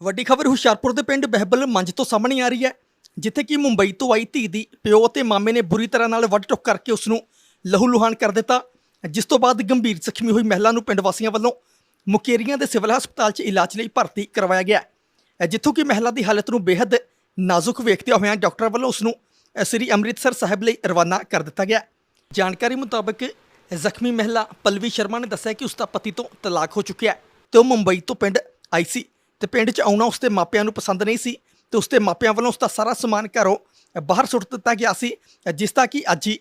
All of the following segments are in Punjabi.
ਵੱਡੀ ਖਬਰ ਹੁਸ਼ਿਆਰਪੁਰ ਦੇ ਪਿੰਡ ਬਹਿਬਲ ਮੰਜ ਤੋਂ ਸਾਹਮਣੇ ਆ ਰਹੀ ਹੈ, ਜਿੱਥੇ ਕਿ ਮੁੰਬਈ ਤੋਂ ਆਈ ਧੀ ਦੀ ਪਿਓ ਅਤੇ ਮਾਮੇ ਨੇ ਬੁਰੀ ਤਰ੍ਹਾਂ ਨਾਲ ਵੱਢ ਟੁੱਕ ਕਰਕੇ ਉਸ ਨੂੰ ਲਹੂ ਲੁਹਾਨ ਕਰ ਦਿੱਤਾ, ਜਿਸ ਤੋਂ ਬਾਅਦ ਗੰਭੀਰ ਜ਼ਖਮੀ ਹੋਈ ਮਹਿਲਾ ਨੂੰ ਪਿੰਡ ਵਾਸੀਆਂ ਵੱਲੋਂ ਮੁਕੇਰੀਆਂ ਦੇ ਸਿਵਲ ਹਸਪਤਾਲ 'ਚ ਇਲਾਜ ਲਈ ਭਰਤੀ ਕਰਵਾਇਆ ਗਿਆ ਜਿੱਥੋਂ ਕਿ ਮਹਿਲਾ ਦੀ ਹਾਲਤ ਨੂੰ ਬੇहद ਨਾਜ਼ੁਕ ਵੇਖਦਿਆਂ ਹੋਇਆਂ ਡਾਕਟਰ ਵੱਲੋਂ ਉਸ ਨੂੰ ਸ੍ਰੀ ਅੰਮ੍ਰਿਤਸਰ ਸਾਹਿਬ ਲਈ ਰਵਾਨਾ ਕਰ ਦਿੱਤਾ ਗਿਆ ਜਾਣਕਾਰੀ ਮੁਤਾਬਕ ਜ਼ਖਮੀ ਮਹਿਲਾ ਪਲਵੀ ਸ਼ਰਮਾ ਨੇ ਦੱਸਿਆ ਕਿ ਉਸ ਦਾ ਪਤੀ ਤੋਂ ਤਲਾਕ ਹੋ ਚੁੱਕਿਆ ਹੈ ਤੇ ਉਹ ਮੁੰਬਈ ਤੋਂ ਪਿੰਡ ਆਈ ਸੀ। ਤੇ ਪਿੰਡ 'ਚ ਆਉਣਾ ਉਸਦੇ ਮਾਪਿਆਂ ਨੂੰ ਪਸੰਦ ਨਹੀਂ ਸੀ ਤੇ ਉਸਦੇ ਮਾਪਿਆਂ ਵੱਲੋਂ ਉਸਦਾ ਸਾਰਾ ਸਮਾਨ ਘਰੋਂ ਬਾਹਰ ਸੁੱਟ ਦਿੱਤਾ ਗਿਆ ਸੀ, ਜਿਸ ਦਾ ਕਿ ਅੱਜ ਹੀ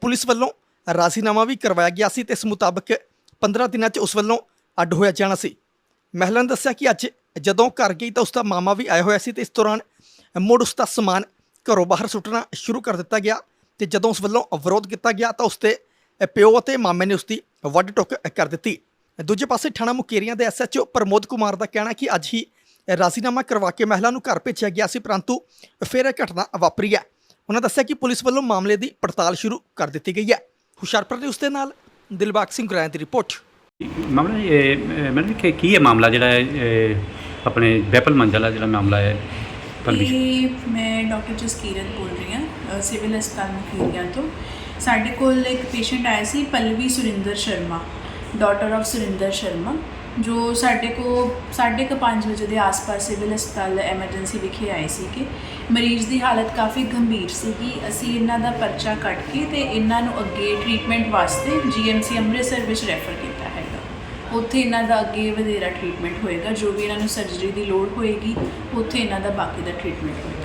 ਪੁਲਿਸ ਵੱਲੋਂ ਰਾਜ਼ੀਨਾਮਾ ਵੀ ਕਰਵਾਇਆ ਗਿਆ ਸੀ ਤੇ ਇਸ ਮੁਤਾਬਕ 15 ਦਿਨਾਂ 'ਚ ਉਸ ਵੱਲੋਂ ਅੱਡ ਹੋਇਆ ਜਾਣਾ ਸੀ। ਮਹਿਲਾ ਨੇ ਦੱਸਿਆ ਕਿ ਅੱਜ ਜਦੋਂ ਘਰ ਗਈ ਤਾਂ ਉਸਦਾ ਮਾਮਾ ਵੀ ਆਇਆ ਹੋਇਆ ਸੀ ਤੇ ਇਸ ਦੌਰਾਨ ਮੁੜ ਉਸਦਾ ਸਮਾਨ ਘਰੋਂ ਬਾਹਰ ਸੁੱਟਣਾ ਸ਼ੁਰੂ ਕਰ ਦਿੱਤਾ ਗਿਆ ਤੇ ਜਦੋਂ ਉਸ ਵੱਲੋਂ ਵਿਰੋਧ ਕੀਤਾ ਗਿਆ ਤਾਂ ਉਸਦੇ ਪਿਓ ਅਤੇ ਮਾਮੇ ਨੇ ਉਸਦੀ ਵੱਢ ਟੁੱਕ ਕਰ ਦਿੱਤੀ। ਦੂਜੇ ਪਾਸੇ ਥਾਣਾ ਮੁਕੇਰੀਆਂ ਦੇ ਐਸਐਚਓ ਪ੍ਰਮੋਦ ਕੁਮਾਰ ਦਾ ਕਹਿਣਾ ਕਿ ਅੱਜ ਹੀ ਰਾਜ਼ੀਨਾਮਾ ਕਰਵਾ ਕੇ ਮਹਿਲਾ ਨੂੰ ਘਰ ਭੇਜਿਆ ਗਿਆ ਸੀ ਪਰੰਤੂ ਫਿਰ ਇਹ ਘਟਨਾ ਵਾਪਰੀ ਹੈ। ਉਹਨਾਂ ਦੱਸਿਆ ਕਿ ਪੁਲਿਸ ਵੱਲੋਂ ਮਾਮਲੇ ਦੀ ਪੜਤਾਲ ਸ਼ੁਰੂ ਕਰ ਦਿੱਤੀ ਗਈ ਹੈ। ਹੁਸ਼ਿਆਰਪੁਰ ਦੇ ਉਸਦੇ ਨਾਲ ਦਿਲਬਾਗ ਸਿੰਘ ਗੁਰਾਇਆ ਦੀ ਰਿਪੋਰਟ। ਮਾਮਲਾ ਇਹ, ਮੈਡਮ ਜੀ, ਕੀ ਹੈ ਮਾਮਲਾ ਜਿਹੜਾ ਹੈ ਇਹ, ਆਪਣੇ ਬੈਪਲ ਮੰਜ਼ਲ ਦਾ ਜਿਹੜਾ ਮਾਮਲਾ ਹੈ? ਪਲਵੀ ਇਹ ਮੈਂ ਡਾਕਟਰ ਜਸਕੀਰਤ ਬੋਲ ਰਹੀ ਹਾਂ ਅ, ਸਿਵਲ ਹਸਪਤਾਲ ਮੁਕੇਰੀਆਂ ਤੋਂ। ਸਾਡੇ ਕੋਲ ਇੱਕ ਪੇਸ਼ੈਂਟ ਆਇਆ ਸੀ ਪਲਵੀ ਸੁਰਿੰਦਰ ਸ਼ਰਮਾ। ਡਾਟਰ ਆਫ ਸੁਰਿੰਦਰ ਸ਼ਰਮਾ ਜੋ ਸਾਡੇ ਕੋ 5:30 ਵਜੇ ਦੇ ਆਸ-ਪਾਸ ਸਿਵਲ ਹਸਪਤਾਲ ਐਮਰਜੈਂਸੀ ਵਿਖੇ ਆਏ ਸੀ ਕਿ ਮਰੀਜ਼ ਦੀ ਹਾਲਤ ਕਾਫੀ ਗੰਭੀਰ ਸੀਗੀ। ਅਸੀਂ ਇਹਨਾਂ ਦਾ ਪਰਚਾ ਕੱਟ ਕੇ ਤੇ ਇਹਨਾਂ ਨੂੰ ਅੱਗੇ ਟ੍ਰੀਟਮੈਂਟ ਵਾਸਤੇ ਜੀਐਮਸੀ ਅੰਮ੍ਰਿਤਸਰ ਵਿੱਚ ਰੈਫਰ ਕੀਤਾ ਹੈਗਾ। ਉੱਥੇ ਇਹਨਾਂ ਦਾ ਅੱਗੇ ਵਧੇਰਾ ਟ੍ਰੀਟਮੈਂਟ ਹੋਏਗਾ। ਜੋ ਵੀ ਇਹਨਾਂ ਨੂੰ ਸਰਜਰੀ ਦੀ ਲੋੜ ਹੋਏਗੀ, ਉੱਥੇ ਇਹਨਾਂ ਦਾ ਬਾਕੀ ਦਾ ਟ੍ਰੀਟਮੈਂਟ ਹੋਏਗਾ।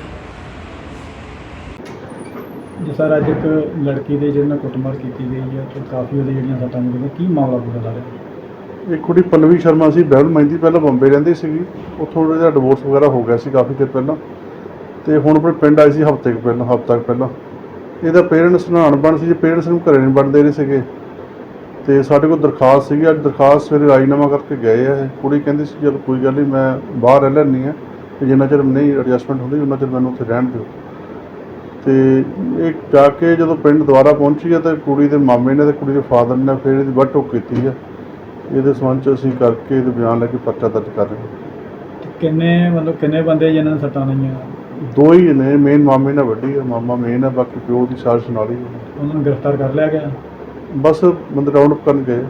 ਜੀ ਸਰ, ਅੱਜ ਇੱਕ ਲੜਕੀ ਦੇ ਜਿਹਦੇ ਕੁੱਟਮਾਰ ਕੀਤੀ ਗਈ ਹੈ ਤੇ ਕਾਫੀ ਉਹਦੇ ਜਿਹੜੀਆਂ ਸੱਟਾਂ ਲੱਗੀਆਂ ਕੀ ਮਾਮਲਾ ਪੂਰਾ ਲੱਗ ਰਿਹਾ? ਇੱਕ ਕੁੜੀ ਪਲਵੀ ਸ਼ਰਮਾ ਸੀ, ਬਹਿਲ ਮਹਿੰਦੀ ਪਹਿਲਾਂ ਬੰਬੇ ਰਹਿੰਦੀ ਸੀਗੀ। ਉੱਥੋਂ ਉਹਦਾ ਡਿਵੋਰਸ ਵਗੈਰਾ ਹੋ ਗਿਆ ਸੀ ਕਾਫੀ ਚਿਰ ਪਹਿਲਾਂ। ਤੇ ਹੁਣ ਆਪਣੇ ਪਿੰਡ ਆਈ ਸੀ ਹਫ਼ਤੇ ਕੁ ਪਹਿਲਾਂ, ਹਫ਼ਤਾ ਕੁ ਪਹਿਲਾਂ। ਇਹਦਾ ਪੇਰੈਂਟਸ ਨਾਲ ਅਣਬਣ ਸੀ, ਜੇ ਪੇਰੈਂਟਸ ਨੂੰ ਘਰੇ ਨਹੀਂ ਬਣਦੇ ਰਹੇ ਸੀਗੇ। ਤੇ ਸਾਡੇ ਕੋਲ ਦਰਖਾਸਤ ਸੀਗੀ, ਅੱਜ ਦਰਖਾਸਤ ਸਵੇਰੇ ਰਾਜੀਨਾਮਾ ਕਰਕੇ ਗਏ ਆ। ਇਹ ਕੁੜੀ ਕਹਿੰਦੀ ਸੀ, ਚਲ ਕੋਈ ਗੱਲ ਨਹੀਂ ਮੈਂ ਬਾਹਰ ਰਹਿ ਲੈਂਦੀ ਆ ਤੇ ਜਿੰਨਾ ਚਿਰ ਨਹੀਂ ਐਡਜਸਟਮੈਂਟ ਹੁੰਦੀ ਉਹਨਾਂ ਚਿਰ ਮੈਨੂੰ ਉੱਥੇ ਰਹਿਣ ਦਿਓ। ਤੇ ਇਹ ਜਾ ਕੇ ਜਦੋਂ ਪਿੰਡ ਦੁਆਰਾ ਪਹੁੰਚੀ ਹੈ ਤਾਂ ਕੁੜੀ ਦੇ ਮਾਮੇ ਨੇ ਤੇ ਕੁੜੀ ਦੇ ਫਾਦਰ ਨੇ ਫਿਰ ਇਹਦੀ ਵੱਢ ਟੋਕ ਕੀਤੀ ਹੈ। ਇਹਦੇ ਸੰਬੰਧ ਚ ਅਸੀਂ ਕਰਕੇ ਇਹਦੇ ਬਿਆਨ ਲੈ ਕੇ ਪਰਚਾ ਦਰਜ ਕਰ ਰਹੇ ਹਾਂ। ਤੇ ਕਿੰਨੇ ਮਤਲਬ ਕਿੰਨੇ ਬੰਦੇ ਜਿਨ੍ਹਾਂ ਨੂੰ ਸੱਟਾਂ ਲਾਈਆਂ? ਦੋ ਹੀ ਨੇ ਮੇਨ ਮਾਮੇ ਨਾਲ ਵੱਡੀ ਹੈ ਮਾਮਾ ਮੇਨ ਹੈ ਬਾਕੀ ਪਿਓ ਦੀ ਹੀ ਹੈ। ਉਹਨਾਂ ਨੂੰ ਗ੍ਰਿਫਤਾਰ ਕਰ ਲਿਆ ਗਿਆ? ਬਸ ਬੰਦੇ ਰਾਉਂਡ ਅਪ ਕਰਨ ਗਏ।